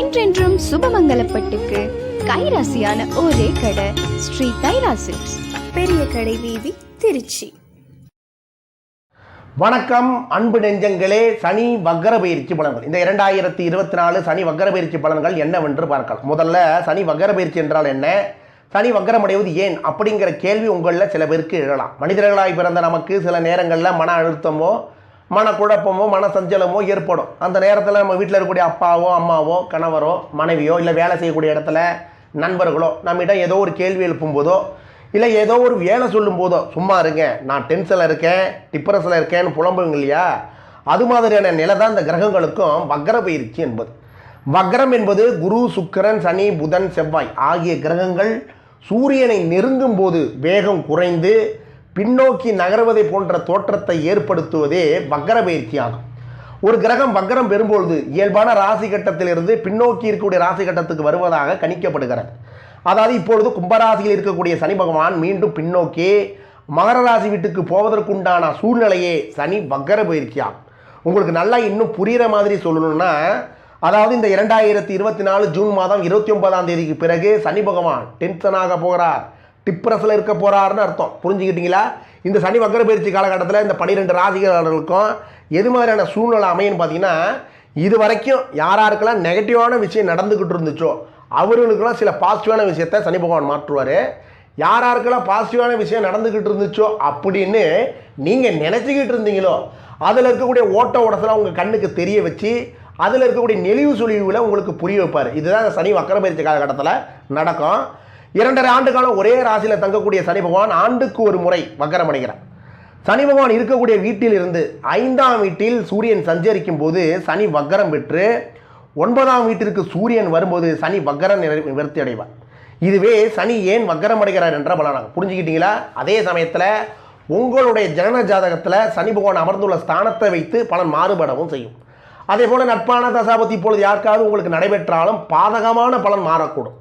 என்றென்றும் சுபமங்கலப்பட்டுக்கு கைராசியான ஒரே கடை ஸ்ரீ கைராசி பெரிய கடை வீதி திருச்சி. வணக்கம் அன்பு நெஞ்சங்களே சனி வக்கர பயிற்சி பலன்கள். இந்த இரண்டாயிரத்தி இருபத்தி நாலு சனி வக்கர பயிற்சி பலன்கள் என்னவென்று பார்க்கலாம். முதல்ல சனி வக்கர பயிற்சி என்றால் என்ன? சனி வக்கரமடைவது ஏன்? அப்படிங்கிற கேள்வி உங்களில் சில பேருக்கு எழலாம். மனிதர்களாய் பிறந்த நமக்கு சில நேரங்களில் மன அழுத்தமோ மனக்குழப்பமோ மன சஞ்சலமோ ஏற்படும். அந்த நேரத்தில் நம்ம வீட்டில் இருக்கக்கூடிய அப்பாவோ அம்மாவோ கணவரோ மனைவியோ இல்லை வேலை செய்யக்கூடிய இடத்துல நண்பர்களோ நம்மிடம் ஏதோ ஒரு கேள்வி எழுப்பும் போதோ இல்லை ஏதோ ஒரு வேலை சொல்லும் போதோ சும்மா இருங்க நான் டென்ஷனில் இருக்கேன் டிப்ரெஷனில் இருக்கேன்னு புலம்புங்க இல்லையா? அது மாதிரியான நிலை தான் இந்த கிரகங்களுக்கும் வக்கர பயிற்சி என்பது. வக்ரம் என்பது குரு சுக்கிரன் சனி புதன் செவ்வாய் ஆகிய கிரகங்கள் சூரியனை நெருங்கும் போது வேகம் குறைந்து பின்னோக்கி நகர்வதை போன்ற தோற்றத்தை ஏற்படுத்துவதே வக்கர பயிற்சியாகும் ஒரு கிரகம் வக்கரம் பெறும்பொழுது இயல்பான ராசி கட்டத்திலிருந்து பின்னோக்கி இருக்கக்கூடிய ராசி கட்டத்துக்கு வருவதாக கணிக்கப்படுகிறது. அதாவது இப்பொழுது கும்பராசியில் இருக்கக்கூடிய சனி பகவான் மீண்டும் பின்னோக்கி மகர ராசி வீட்டுக்கு போவதற்குண்டான சூழ்நிலையே சனி வக்கர பயிற்சியாகும் உங்களுக்கு நல்லா இன்னும் புரிகிற மாதிரி சொல்லணும்னா அதாவது இந்த இரண்டாயிரத்தி இருபத்தி நாலு ஜூன் மாதம் இருபத்தி ஒன்பதாம் தேதிக்கு பிறகு சனி பகவான் டென்ஷனாக போகிறார். டிப்ரஸில் இருக்க போகிறாருன்னு அர்த்தம். புரிஞ்சுக்கிட்டீங்களா? இந்த சனி வக்கர பயிற்சி காலகட்டத்தில் இந்த பன்னிரெண்டு ராசிகளுக்கும் எது மாதிரியான சூழ்நிலை அமையுன்னு பார்த்தீங்கன்னா இது வரைக்கும் யாராருக்கெல்லாம் நெகட்டிவான விஷயம் நடந்துக்கிட்டு இருந்துச்சோ அவர்களுக்கெல்லாம் சில பாசிட்டிவான விஷயத்தை சனி பகவான் மாற்றுவார். யார் யாருக்கெல்லாம் பாசிட்டிவான விஷயம் நடந்துக்கிட்டு இருந்துச்சோ அப்படின்னு நீங்கள் நினச்சிக்கிட்டு இருந்தீங்களோ அதில் இருக்கக்கூடிய ஓட்ட ஓடத்தில் உங்கள் கண்ணுக்கு தெரிய வச்சு அதில் இருக்கக்கூடிய நெளிவு சுழிவுகளை உங்களுக்கு புரிய வைப்பார். இதுதான் சனி வக்கர பயிற்சி காலகட்டத்தில் நடக்கும். இரண்டரை ஆண்டு காலம் ஒரே ராசியில் தங்கக்கூடிய சனி பகவான் ஆண்டுக்கு ஒரு முறை வக்கரம் அடைகிறார். சனி பகவான் இருக்கக்கூடிய வீட்டில் இருந்து ஐந்தாம் வீட்டில் சூரியன் சஞ்சரிக்கும் போது சனி வக்கரம் பெற்று ஒன்பதாம் வீட்டிற்கு சூரியன் வரும்போது சனி வக்கரம் நிறை- நிவர்த்தி அடைவார். இதுவே சனி ஏன் வக்கரம் அடைகிறார் என்ற பலனாகும். புரிஞ்சுக்கிட்டீங்களா? அதே சமயத்தில் உங்களுடைய ஜனன ஜாதகத்தில் சனி பகவான் அமர்ந்துள்ள ஸ்தானத்தை வைத்து பலன் மாறுபடவும் செய்யும். அதே போல் நட்பான தசாபத்தி இப்பொழுது யாருக்காவது உங்களுக்கு நடைபெற்றாலும் பாதகமான பலன் மாறக்கூடும்.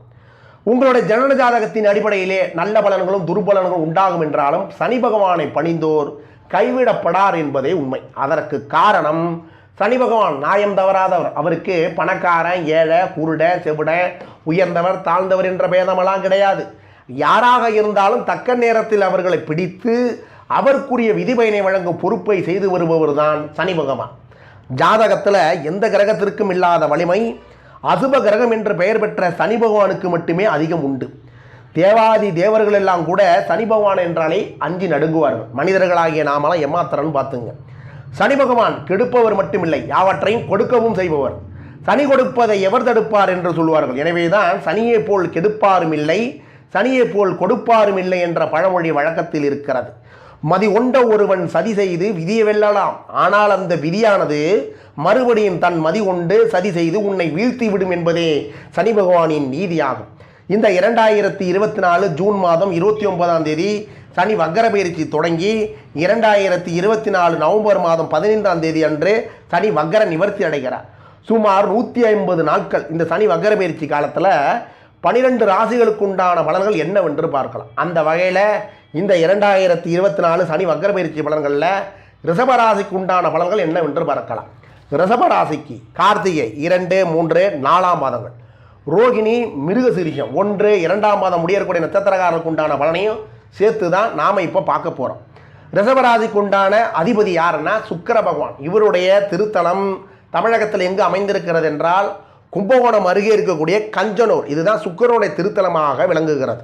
உங்களுடைய ஜனன ஜாதகத்தின் அடிப்படையிலே நல்ல பலன்களும் துர்பலன்களும் உண்டாகும் என்றாலும் சனி பகவானை பணிந்தோர் கைவிடப்படார் என்பதே உண்மை. அதற்கு காரணம் சனி பகவான் நாயம் தவறாதவர். அவருக்கு பணக்காரன் ஏழை குருட செவிட உயர்ந்தவர் தாழ்ந்தவர் என்ற பேதமெல்லாம் கிடையாது. யாராக இருந்தாலும் தக்க நேரத்தில் அவர்களை பிடித்து அவருக்குரிய விதிபயனை வழங்கும் பொறுப்பை செய்து வருபவர் தான் சனி பகவான். ஜாதகத்தில் எந்த கிரகத்திற்கும் இல்லாத வலிமை அசுப கிரகம் என்று பெயர் பெற்ற சனி பகவானுக்கு மட்டுமே அதிகம் உண்டு. தேவாதி தேவர்கள் எல்லாம் கூட சனி பகவான் என்றாலே அஞ்சி நடுங்குவார்கள். மனிதர்களாகிய நாமெல்லாம் எம்மாத்திரன்னு பார்த்துங்க. சனி பகவான் கெடுப்பவர் மட்டுமில்லை யாவற்றையும் கொடுக்கவும் செய்பவர். சனி கொடுப்பதை எவர் தடுப்பார் என்று சொல்வார்கள் எனவேதான் சனியை போல் கெடுப்பாரும் இல்லை சனியை போல் கொடுப்பாரும் இல்லை என்ற பழமொழி வழக்கத்தில் இருக்கிறது. மதி கொண்ட ஒருவன் சதி செய்து விதியை வெல்லலாம். ஆனால் அந்த விதியானது மறுபடியும் தன் மதி கொண்டு சதி செய்து உன்னை வீழ்த்தி விடும் என்பதே சனி பகவானின் நீதியாகும். இந்த இரண்டாயிரத்தி இருபத்தி நாலு ஜூன் மாதம் இருபத்தி ஒன்பதாம் தேதி சனி வக்கர பயிற்சி தொடங்கி இரண்டாயிரத்தி இருபத்தி நாலு நவம்பர் மாதம் பதினைந்தாம் தேதி அன்று சனி வக்கர நிவர்த்தி அடைகிறார். சுமார் நூற்றி ஐம்பது நாட்கள் இந்த சனி வக்கர பயிற்சி காலத்தில் பனிரெண்டு ராசிகளுக்கு உண்டான பலன்கள் என்னவென்று பார்க்கலாம். அந்த வகையில் இந்த இரண்டாயிரத்தி இருபத்தி நாலு சனி வக்கர பயிற்சி பலன்களில் ரிஷபராசிக்கு உண்டான பலன்கள் என்னவென்று பார்க்கலாம். ரிஷபராசிக்கு கார்த்திகை இரண்டு மூன்று நாலாம் மாதங்கள். ரோகிணி மிருகசிரிஷம் ஒன்று இரண்டாம் மாதம் முடியக்கூடிய நட்சத்திரக்காரருக்கு உண்டான பலனையும் சேர்த்து தான் நாம் இப்போ பார்க்க போகிறோம் ரிஷபராசிக்கு உண்டான அதிபதி யாருன்னா சுக்கர பகவான். இவருடைய திருத்தலம் தமிழகத்தில் எங்கு அமைந்திருக்கிறது என்றால் கும்பகோணம் அருகே இருக்கக்கூடிய கஞ்சனூர். இதுதான் சுக்கிரனுடைய திருத்தலமாக விளங்குகிறது.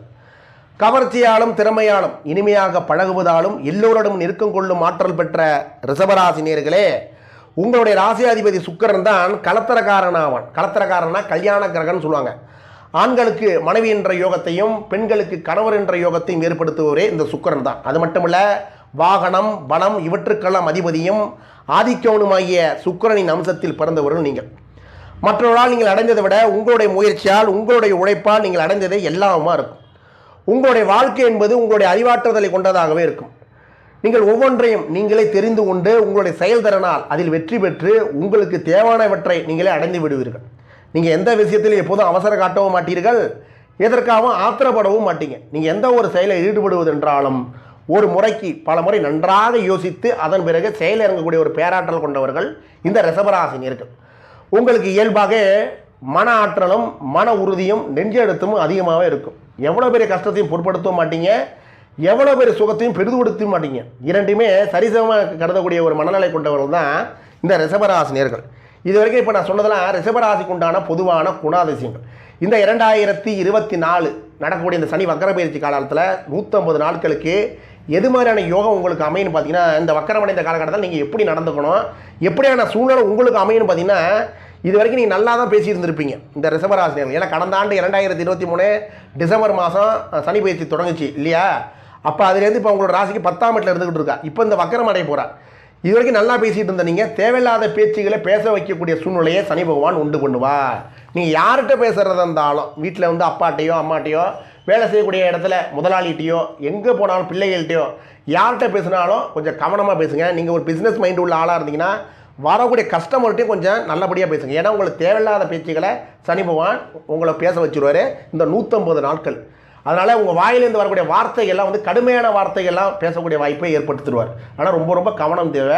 கவர்ச்சியாலும் திறமையாலும் இனிமையாக பழகுவதாலும் எல்லோரிடம் நெருக்கம் கொள்ளும் ஆற்றல் பெற்ற ரிஷபராசினியர்களே உங்களுடைய ராசியாதிபதி சுக்கரன் தான் கலத்தரக்காரன் ஆவான் கலத்தரக்காரனா கல்யாண கிரகன்னு சொல்லுவாங்க. ஆண்களுக்கு மனைவி என்ற யோகத்தையும் பெண்களுக்கு கணவர் என்ற யோகத்தையும் ஏற்படுத்துபவரே இந்த சுக்கரன் தான். அது மட்டுமல்ல வாகனம் பலம் இவற்றுக்கெல்லாம் அதிபதியும் ஆதிக்கவனுமாகிய சுக்கரனின் அம்சத்தில் பிறந்தவர்கள் நீங்கள். மற்றவர்களால் நீங்கள் அடைந்ததை விட உங்களுடைய முயற்சியால் உங்களுடைய உழைப்பால் நீங்கள் அடைந்ததே எல்லாமா இருக்கும். உங்களுடைய வாழ்க்கை என்பது உங்களுடைய அறிவாற்றுதலை கொண்டதாகவே இருக்கும். நீங்கள் ஒவ்வொன்றையும் நீங்களே தெரிந்து கொண்டு உங்களுடைய செயல்திறனால் அதில் வெற்றி பெற்று உங்களுக்கு தேவையானவற்றை நீங்களே அடைந்து விடுவீர்கள். நீங்கள் எந்த விஷயத்திலும் எப்போதும் அவசரம் காட்டவும் மாட்டீர்கள். எதற்காகவும் ஆத்திரப்படவும் மாட்டீங்க. நீங்கள் எந்த ஒரு செயலில் ஈடுபடுவதென்றாலும் ஒரு முறைக்கு பல முறை நன்றாக யோசித்து அதன் பிறகு செயல் இறங்கக்கூடிய ஒரு பேராற்றல் கொண்டவர்கள் இந்த ரிஷபராசினியர்கள். உங்களுக்கு இயல்பாக மன ஆற்றலும் மன உறுதியும் நெஞ்செழுத்தமும் அதிகமாகவே இருக்கும். எவ்வளோ பெரிய கஷ்டத்தையும் பொருட்படுத்தவும் மாட்டீங்க. எவ்வளோ பெரிய சுகத்தையும் பெரிதுபடுத்தவும் மாட்டீங்க. இரண்டுமே சரிசமமாக கருதக்கூடிய ஒரு மனநிலை கொண்டவர்கள் தான் இந்த ரிஷபராசினியர்கள். இது வரைக்கும் இப்போ நான் சொன்னதெல்லாம் ரிஷபராசிக்கு உண்டான பொதுவான குணாதிசயங்கள். இந்த இரண்டாயிரத்தி இருபத்தி நாலு நடக்கக்கூடிய இந்த சனி வக்கர பயிற்சி காலத்தில் நூற்றம்பது நாட்களுக்கு எது மாதிரியான யோகம் உங்களுக்கு அமையும்னு பார்த்தீங்கன்னா இந்த வக்கரமடைந்த காலகட்டத்தில் நீங்கள் எப்படி நடந்துக்கணும் எப்படியான சூழ்நிலை உங்களுக்கு அமையும்னு பார்த்தீங்கன்னா இது வரைக்கும் நீங்கள் நல்லா தான் பேசியிருந்திருப்பீங்க. இந்த ரிஷபராசினியர்கள். ஏன்னா கடந்த ஆண்டு இரண்டாயிரத்தி இருபத்தி மூணு டிசம்பர் மாதம் சனி பயிற்சி தொடங்குச்சு இல்லையா? அப்போ அதுலேருந்து இப்போ உங்களோட ராசிக்கு பத்தாம் இடத்துல இருந்துகிட்டு இருக்கா. இப்போ இந்த வக்கரம் அடைய போகிறா இது வரைக்கும் நல்லா பேசிகிட்டு இருந்த நீங்கள் தேவையில்லாத பேச்சுகளை பேச வைக்கக்கூடிய சூழ்நிலையை சனி பகவான் உண்டு பண்ணுவா நீங்கள் யார்கிட்ட பேசுகிறதா இருந்தாலும் வீட்டில் வந்து அப்பாட்டையோ அம்மாட்டையோ வேலை செய்யக்கூடிய இடத்துல முதலாளிகிட்டையோ எங்கே போனாலும் பிள்ளைகள்கிட்டயோ யார்கிட்ட பேசினாலும் கொஞ்சம் கவனமாக பேசுங்க. நீங்கள் ஒரு பிஸ்னஸ் மைண்ட் உள்ள ஆளாக இருந்தீங்கன்னா வரக்கூடிய கஸ்டமர்கிட்டையும் கொஞ்சம் நல்லபடியாக பேசுங்க. ஏன்னா உங்களுக்கு தேவையில்லாத பேச்சுகளை சனி பகவான் உங்களை பேச வச்சுருவாரு. இந்த நூற்றம்பது நாட்கள். அதனால் உங்கள் வாயிலேருந்து வரக்கூடிய வார்த்தைகள்லாம் வந்து கடுமையான வார்த்தைகள்லாம் பேசக்கூடிய வாய்ப்பை ஏற்படுத்திடுவார். ஆனால் ரொம்ப ரொம்ப கவனம் தேவை.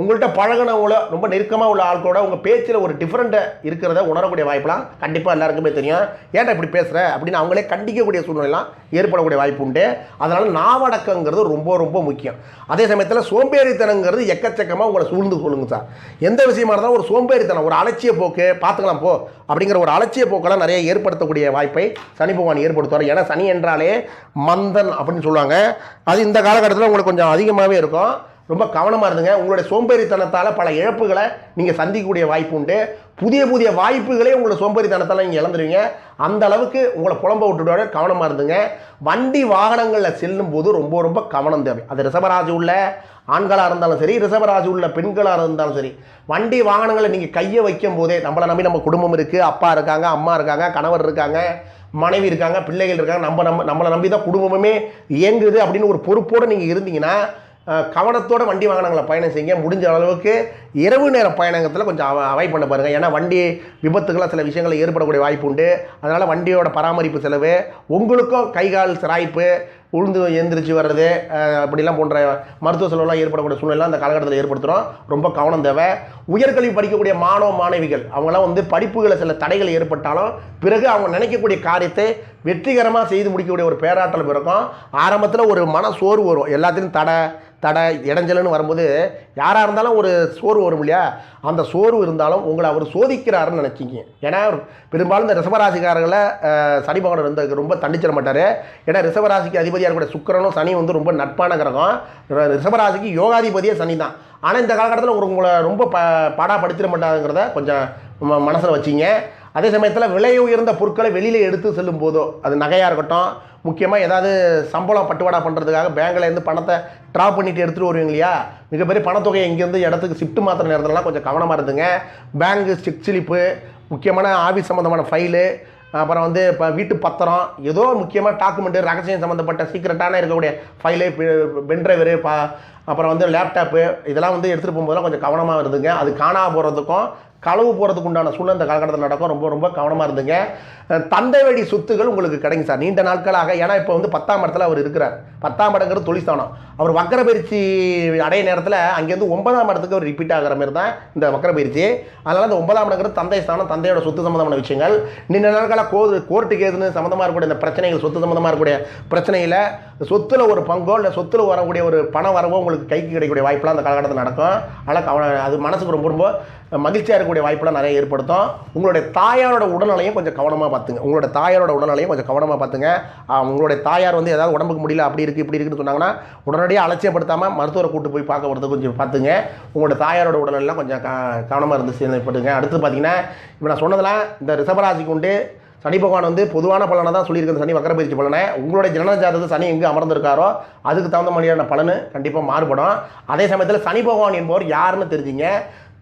உங்கள்கிட்ட பழகினவங்கள ரொம்ப நெருக்கமாக உள்ள ஆட்களோட உங்கள் பேச்சில் ஒரு டிஃப்ரெண்ட்டை இருக்கிறத உணரக்கூடிய வாய்ப்பெலாம் கண்டிப்பாக எல்லாருக்குமே தெரியும். ஏன்டா இப்படி பேசுகிற அப்படின்னு அவங்களே கண்டிக்கக்கூடிய சூழ்நிலைலாம் ஏற்படக்கூடிய வாய்ப்பு உண்டு. அதனால் நாவடக்கங்கிறது ரொம்ப ரொம்ப முக்கியம். அதே சமயத்தில் சோம்பேறித்தனங்கிறது எக்கச்சக்கமாக உங்களை சூழ்ந்து சொல்லுங்க சார். எந்த விஷயமா இருந்தாலும் ஒரு சோம்பேறித்தனம் ஒரு அலட்சிய போக்கு பார்த்துக்கலாம் போ அப்படிங்கிற ஒரு அலட்சிய போக்கெல்லாம் நிறைய ஏற்படுத்தக்கூடிய வாய்ப்பை சனி பகவான் ஏற்படுத்துவார். ஏன்னா சனி என்றாலே மந்தன் அப்படின்னு சொல்லுவாங்க. அது இந்த காலகட்டத்தில் உங்களுக்கு கொஞ்சம் அதிகமாகவே இருக்கும். ரொம்ப கவனமாக இருந்துங்க. உங்களுடைய சோம்பேறித்தனத்தால் பல இழப்புகளை நீங்கள் சந்திக்கக்கூடிய வாய்ப்பு உண்டு. புதிய புதிய வாய்ப்புகளே உங்களோட சோம்பேறித்தனத்தால் நீங்கள் இழந்துருவீங்க. அந்த அளவுக்கு உங்களை புலம்ப விட்டுடுவாரு கவனமாக இருந்துங்க. வண்டி வாகனங்களில் செல்லும் போது ரொம்ப ரொம்ப கவனம் தேவை. அது ரிசபராஜ் உள்ள ஆண்களாக இருந்தாலும் சரி ரிசபராஜ் உள்ள பெண்களாக இருந்தாலும் சரி வண்டி வாகனங்களை நீங்கள் கையை வைக்கும் போதே நம்மளை நம்பி நம்ம குடும்பம் இருக்குது அப்பா இருக்காங்க அம்மா இருக்காங்க கணவர் இருக்காங்க மனைவி இருக்காங்க பிள்ளைகள் இருக்காங்க நம்ம நம்ம நம்மளை நம்பி தான் குடும்பமே இயங்குது அப்படின்னு ஒரு பொறுப்போடு நீங்கள் இருந்தீங்கன்னா கவனத்தோட வண்டி வாகனங்களை பயணம் செய்யுங்க. முடிஞ்ச அளவுக்கு இரவு நேர பயணத்தில் கொஞ்சம் அவாய்ட் பண்ண பாருங்கள் ஏன்னா வண்டி விபத்துக்கெல்லாம் சில விஷயங்கள் ஏற்படக்கூடிய வாய்ப்பு உண்டு. அதனால் வண்டியோட பராமரிப்பு செலவு உங்களுக்கும் கை கால் சிராய்ப்பு உளுந்து எந்திரிச்சு வர்றது அப்படிலாம் போன்ற மருத்துவ செலவுலாம் ஏற்படக்கூடிய சூழ்நிலை அந்த காலகட்டத்தில் ஏற்படுத்துகிறோம் ரொம்ப கவனம் தேவை. உயர்கல்வி படிக்கக்கூடிய மாணவ மாணவிகள் அவங்களாம் வந்து படிப்புகளை சில தடைகள் ஏற்பட்டாலும் பிறகு அவங்க நினைக்கக்கூடிய காரியத்தை வெற்றிகரமாக செய்து முடிக்கக்கூடிய ஒரு பேராற்றல் பிறக்கும். ஆரம்பத்தில் ஒரு மன சோர்வு வரும். எல்லாத்திலும் தடை தடை இடைஞ்சல்னு வரும்போது யாராக இருந்தாலும் ஒரு சோர்வு வரும் இல்லையா? அந்த சோர்வு இருந்தாலும் உங்களை அவர் சோதிக்கிறாருன்னு நினச்சிங்க. ஏன்னா பெரும்பாலும் இந்த ரிசவராசிக்காரர்களை அஹ், சனி பகவான் வந்து ரொம்ப தண்டிச்சிட மாட்டார். ஏன்னா ரிசவராசிக்கு அதிபதி அதிபதியாக இருக்கக்கூடிய சுக்கரனும் சனி வந்து ரொம்ப நட்பான கிரகம். ரிஷபராசிக்கு யோகாதிபதியே சனி தான். ஆனால் இந்த காலகட்டத்தில் ஒரு உங்களை ரொம்ப ப பாடாப்படுத்திட மாட்டாங்கிறத கொஞ்சம் மனசில் வச்சிங்க. அதே சமயத்தில் விலை உயர்ந்த பொருட்களை வெளியில் எடுத்து செல்லும் போதோ அது நகையாக இருக்கட்டும் முக்கியமாக ஏதாவது சம்பளம் பட்டுவாடா பண்ணுறதுக்காக பேங்க்லேருந்து பணத்தை ட்ரா பண்ணிட்டு எடுத்துகிட்டு வருவீங்க இல்லையா? மிகப்பெரிய பணத்தொகை இங்கேருந்து இடத்துக்கு ஷிஃப்ட் மாத்திர நேரத்துலலாம் கொஞ்சம் கவனமாக இருந்துங்க. பேங்க் ஸ்டிக் ஸ்லிப்பு முக்கியமான ஆஃபீஸ் சம்மந்தமான ஃபைலு அப்புறம் வந்து இப்போ வீட்டு பத்திரம் ஏதோ முக்கியமாக டாக்குமெண்ட்டு ரகசியம் சம்மந்தப்பட்ட சீக்கிரட்டான இருக்கக்கூடிய ஃபைலு பென்ட்ரைவரு பா அப்புறம் வந்து லேப்டாப்பு இதெல்லாம் வந்து எடுத்துகிட்டு போகும்போதெல்லாம் கொஞ்சம் கவனமாக இருந்துங்க. அது காணாமல் போகிறதுக்கும் களவு போகிறதுக்கு உண்டான சூழ்நிலை இந்த காலகட்டத்தில் நடக்கும். ரொம்ப ரொம்ப கவனமாக இருந்துங்க. தந்தை வழி சொத்துகள் உங்களுக்கு கிடைக்கும் சார். நீண்ட நாட்களாக ஏன்னா இப்போ வந்து பத்தாம் இடத்துல அவர் இருக்கிறார். பத்தாம் இடங்கிறது தொழில்ஸ்தானம் அவர் வக்கர பயிற்சி அடைய நேரத்தில் அங்கேருந்து ஒன்பதாம் இடத்துக்கு அவர் ரிப்பீட் ஆகிற மாதிரி தான் இந்த வக்கர பயிற்சி அதனால் இந்த ஒன்பதாம் இடங்கிறது தந்தை ஸ்தானம் தந்தையோட சொத்து சம்மந்தமான விஷயங்கள். நீண்ட நாட்களாக கோ கோர்ட்டு கேதுன்னு சம்மந்தமாக இருக்கக்கூடிய இந்த பிரச்சனைகள் சொத்து சம்மந்தமாக இருக்கக்கூடிய பிரச்சனையில் சொத்துல ஒரு பங்கோ இல்லை சொத்துல வரக்கூடிய ஒரு பண வரவோ உங்களுக்கு கைக்கு கிடைக்கக்கூடிய வாய்ப்பெல்லாம் அந்த காலகட்டத்தில் நடக்கும். அதனால் அது மனசுக்கு ரொம்ப ரொம்ப மகிழ்ச்சியாக இருக்கக்கூடிய வாய்ப்பெல்லாம் நிறைய ஏற்படுத்தும். உங்களுடைய தாயாரோட உடல்நிலையும் கொஞ்சம் கவனமாக பார்த்துங்க. உங்களோட தாயாரோட உடல்நிலையும் கொஞ்சம் கவனமாக பார்த்துங்க. உங்களுடைய தாயார் வந்து ஏதாவது உடம்புக்கு முடியல அப்படி இருக்குது இப்படி இருக்குன்னு சொன்னாங்கன்னா உடனடியாக அலட்சியப்படுத்தாமல் மருத்துவரை கூட்டு போய் பார்க்க வரது கொஞ்சம் பார்த்துங்க. உங்களோட தாயாரோட உடல்நிலாம் கொஞ்சம் கவனமாக இருந்து செயல்படுங்க. அடுத்து பார்த்தீங்கன்னா இப்போ நான் சொன்னதெல்லாம் இந்த ரிசபராசிக்கு உண்டு. சனி பகவான் வந்து பொதுவான பலனை தான் சொல்லியிருக்கிறது சனி வக்கர பயிற்சி பலனை. உங்களுடைய ஜனன சனி எங்கே அமர்ந்திருக்காரோ அதுக்கு தகுந்த மாதிரியான பலன் கண்டிப்பாக மாறுபடும். அதே சமயத்தில் சனி பகவான் என்பவர் யாருன்னு தெரிஞ்சுங்க.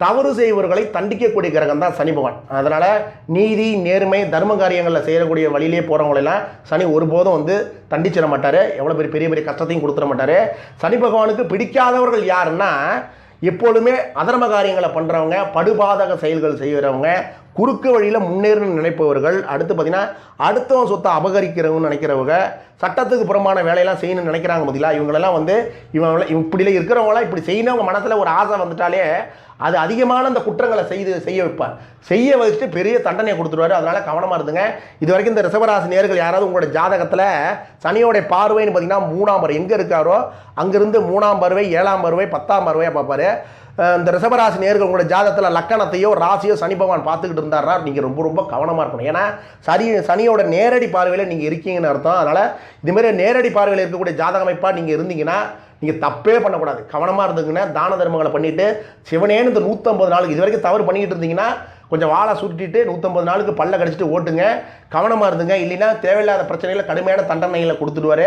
தவறு செய்வர்களை தண்டிக்கக்கூடிய கிரகம் தான் சனி பகவான். அதனால் நீதி நேர்மை தர்ம காரியங்களில் செய்யக்கூடிய வழியிலே போகிறவங்களெல்லாம் சனி ஒருபோதும் வந்து தண்டிச்சிட மாட்டார். எவ்வளோ பெரிய பெரிய பெரிய கஷ்டத்தையும் கொடுத்துட மாட்டார். சனி பகவானுக்கு பிடிக்காதவர்கள் யாருன்னா எப்பொழுதுமே அதர்ம காரியங்களை பண்ணுறவங்க படுபாதக செயல்கள் செய்கிறவங்க குறுக்கு வழியில் முன்னேறணும்னு நினைப்பவர்கள் அடுத்து பார்த்தீங்கன்னா அடுத்தவன் சொத்தை அபகரிக்கிறவங்க நினைக்கிறவங்க சட்டத்துக்கு புறமான வேலையெல்லாம் செய்யணும்னு நினைக்கிறாங்க பார்த்தீங்களா இவங்களெல்லாம் வந்து இவங்க இப்படிலாம் இருக்கிறவங்களாம் இப்படி செய்யணும் அவங்க மனசில் ஒரு ஆசை வந்துட்டாலே அது அதிகமான அந்த குற்றங்களை செய்து செய்ய வைப்பார். செய்ய வச்சுட்டு பெரிய தண்டனையை கொடுத்துருவாரு. அதனால் கவனமாக இருந்துங்க. இது வரைக்கும் இந்த ரிசவராசி நேர்கள் யாராவது உங்களோட ஜாதகத்தில் சனியோடைய பார்வைன்னு பார்த்தீங்கன்னா மூணாம் பருவை எங்கே இருக்காரோ அங்கேருந்து மூணாம் பருவை ஏழாம் பருவை பத்தாம் பருவையாக பார்ப்பாரு. இந்த ரிசபராசி நேர்கள் உங்களோட ஜாதகத்தில் லக்கணத்தையோ ராசியோ சனி பகவான் பார்த்துக்கிட்டு இருந்தாரா நீங்கள் ரொம்ப ரொம்ப கவனமாக இருக்கணும். ஏன்னா சனி சனியோட நேரடி பார்வையில் நீங்கள் இருக்கீங்கன்னு அர்த்தம். அதனால் இதுமாரி நேரடி பார்வையில் இருக்கக்கூடிய ஜாதக அமைப்பாக நீங்கள் இருந்தீங்கன்னா நீங்கள் தப்பே பண்ணக்கூடாது. கவனமாக இருந்துங்கன்னா தான தர்மங்களை பண்ணிவிட்டு சிவனேன்னு இந்த நூற்றம்பது நாளுக்கு இது வரைக்கும் தவறு பண்ணிக்கிட்டு இருந்தீங்கன்னா கொஞ்சம் வாழை சுருட்டிட்டு நூற்றம்பது நாளுக்கு பல்ல கடிச்சிட்டு ஓட்டுங்க. கவனமாக இருந்துங்க. இல்லைன்னா தேவையில்லாத பிரச்சனைகளை கடுமையான தண்டனைகளை கொடுத்துடுவார்.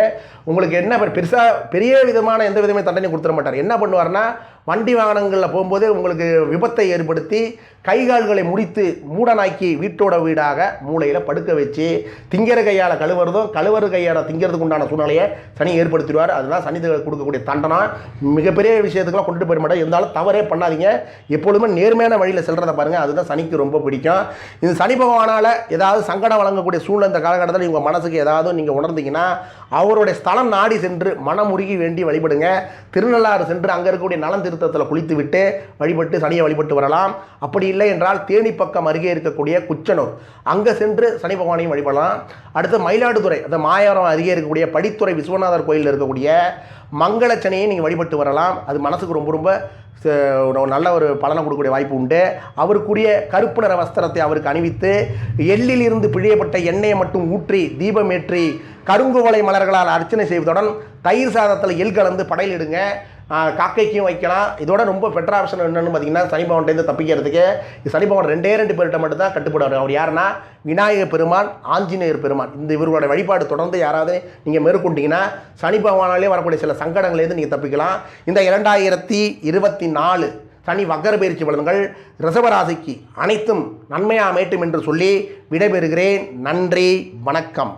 உங்களுக்கு என்ன பெருசாக பெரிய விதமான எந்த விதமே தண்டனை கொடுத்துட மாட்டார். என்ன பண்ணுவார்னா வண்டி வாகனங்களில் போகும்போது உங்களுக்கு விபத்தை ஏற்படுத்தி கை கால்களை முடித்து மூடனாக்கி வீட்டோட வீடாக மூளையில் படுக்க வச்சு திங்கிற கையால் கழுவுறதும் கழுவுற கையால் திங்கிறதுக்கு உண்டான சூழ்நிலையை சனி ஏற்படுத்திடுவார். அதுதான் சனி கொடுக்கக்கூடிய தண்டனா. மிகப்பெரிய விஷயத்துக்குலாம் கொண்டு போயிட மாட்டோம் இருந்தாலும் தவறே பண்ணாதீங்க. எப்பொழுதுமே நேர்மையான வழியில் செல்றதை பாருங்கள் அதுதான் சனிக்கு ரொம்ப பிடிக்கும். இந்த சனி பகவானால் ஏதாவது சங்கடம் வழங்கக்கூடிய சூழ்நிலை இந்த காலகட்டத்தில் உங்கள் மனசுக்கு ஏதாவது நீங்கள் உணர்ந்தீங்கன்னா அவருடைய ஸ்தலம் நாடி சென்று மனமுருகி வேண்டி வழிபடுங்க. திருநள்ளாறு சென்று அங்கே இருக்கக்கூடிய நலம் திரு குளித்து விட்டு வழிபட்டு சனியை வழிபட்டு வரலாம். அப்படி இல்லை என்றால் தேனி பக்கம் அருகே இருக்கக்கூடிய குச்சனூர். அங்கே சென்று சனி பகவானையும் வழிபடலாம். அடுத்து மயிலாடுதுறை அந்த மாயாரம் அருகே இருக்கக்கூடிய படித்துறை விஸ்வநாதர் கோயிலில் இருக்கக்கூடிய மங்களச்சனையை நீங்கள் வழிபட்டு வரலாம். அது மனசுக்கு ரொம்ப ரொம்ப ச- ஒரு நல்ல ஒரு பலனை கொடுக்கக்கூடிய வாய்ப்பு உண்டு. அவருக்குரிய கருப்பு நிற வஸ்திரத்தை அவருக்கு அணிவித்து எள்ளிலிருந்து பிழியப்பட்ட எண்ணெயை மட்டும் ஊற்றி தீபமேற்றி கருங்குவளை மலர்களால் அர்ச்சனை செய்வதுடன் தயிர் சாதத்தில் எள் கலந்து படையிலிடுங்க. காக்கைக்கும் வைக்கலாம். இதோட ரொம்ப பெட்டர் ஆப்ஷன் என்னென்னு பார்த்தீங்கன்னா சனிபவன்லேருந்து தப்பிக்கிறதுக்கு இது ரெண்டே ரெண்டு பேர்கிட்ட மட்டும் தான் கட்டுப்படுவார். அவர் யாருன்னா விநாயகர் பெருமான் ஆஞ்சநேயர் பெருமான். இந்த இவர்களோட வழிபாடு தொடர்ந்து யாராவது நீங்கள் மேற்கொண்டீங்கன்னா சனி பகவானாலே வரக்கூடிய சில சங்கடங்கள்லேருந்து நீங்கள் தப்பிக்கலாம். இந்த இரண்டாயிரத்தி இருபத்தி நாலு சனி வக்கர பயிற்சி பலன்கள் ரிசவராசிக்கு அனைத்தும் நன்மையாக அமையட்டும் என்று சொல்லி விடைபெறுகிறேன். நன்றி வணக்கம்.